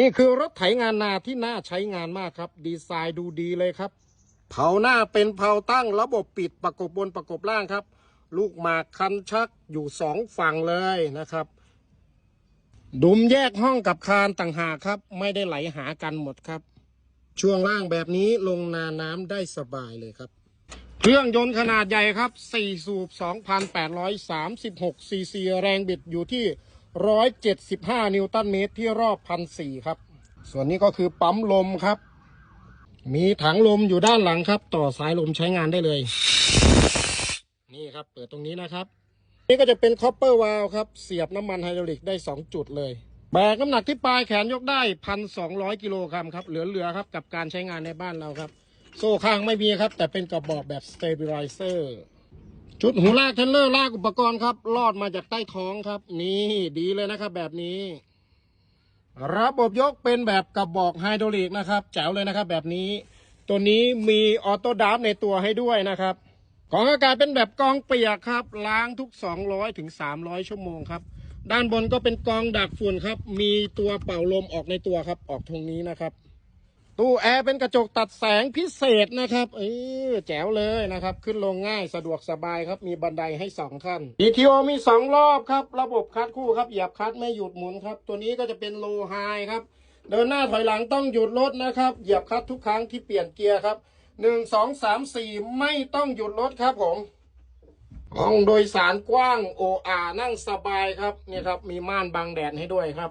นี่คือรถไถงานนาที่น่าใช้งานมากครับ ดีไซน์ดูดีเลยครับ เผาหน้าเป็นเผาตั้งระบบปิดประกบบนประกบล่างครับ ลูกหมากคันชักอยู่สองฝั่งเลยนะครับ ดุมแยกห้องกับคานต่างหากครับ ไม่ได้ไหลหากันหมดครับ ช่วงล่างแบบนี้ลงนาน้ำได้สบายเลยครับ เครื่องยนต์ขนาดใหญ่ครับ 4 สูบ 2,836 ซีซีแรงบิดอยู่ที่ 175 นิวตันเมตรที่รอบ1,400ครับ ส่วนนี้ก็คือปั๊มลมครับ มีถังลมอยู่ด้านหลังครับ ต่อสายลมใช้งานได้เลย นี่ครับ เปิดตรงนี้นะครับ นี่ก็จะเป็นคอปเปอร์วาลครับ เสียบน้ำมันไฮดรอลิกได้ 2 จุดเลย แบกน้ำหนักที่ปลายแขนยกได้ 1,200 กิโลกรัมครับ เหลือๆครับกับการใช้งานในบ้านเราครับ โซ่ข้างไม่มีครับ แต่เป็นกระบอกแบบ stabilizer ชุดหูลากเทนเลอร์ลากอุปกรณ์ครับ ลอดมาจากใต้ท้องครับ นี่ดีเลยนะครับ แบบนี้ ระบบยกเป็นแบบกระบอกไฮดรอลิกนะครับแจ๋วเลยนะครับ แบบนี้ ตัวนี้มีออโต้ดับในตัวให้ด้วยนะครับกรองอากาศเป็นแบบกองเปียกครับ ล้างทุก 200ถึง300 ชั่วโมงครับ ด้านบนก็เป็นกองดักฝุ่นครับ มีตัวเป่าลมออกในตัวครับ ออกตรงนี้นะครับ ตู้แอร์เป็นกระจกตัดแสงพิเศษนะครับ เออแจ๋วเลยนะครับ ขึ้นลงง่ายสะดวกสบายครับ มีบันไดให้สองขั้น ETO มีสองรอบครับ ระบบคัดคู่ครับ เหยียบคัดไม่หยุดหมุนครับ ตัวนี้ก็จะเป็นโลไฮครับ เดินหน้าถอยหลังต้องหยุดรถนะครับ เหยียบคัดทุกครั้งที่เปลี่ยนเกียร์ครับหนึ่งสองสามสี่ไม่ต้องหยุดรถครับผมห้องโดยสารกว้างโออานั่งสบายครับเนี่ยครับ มีม่านบังแดดให้ด้วยครับ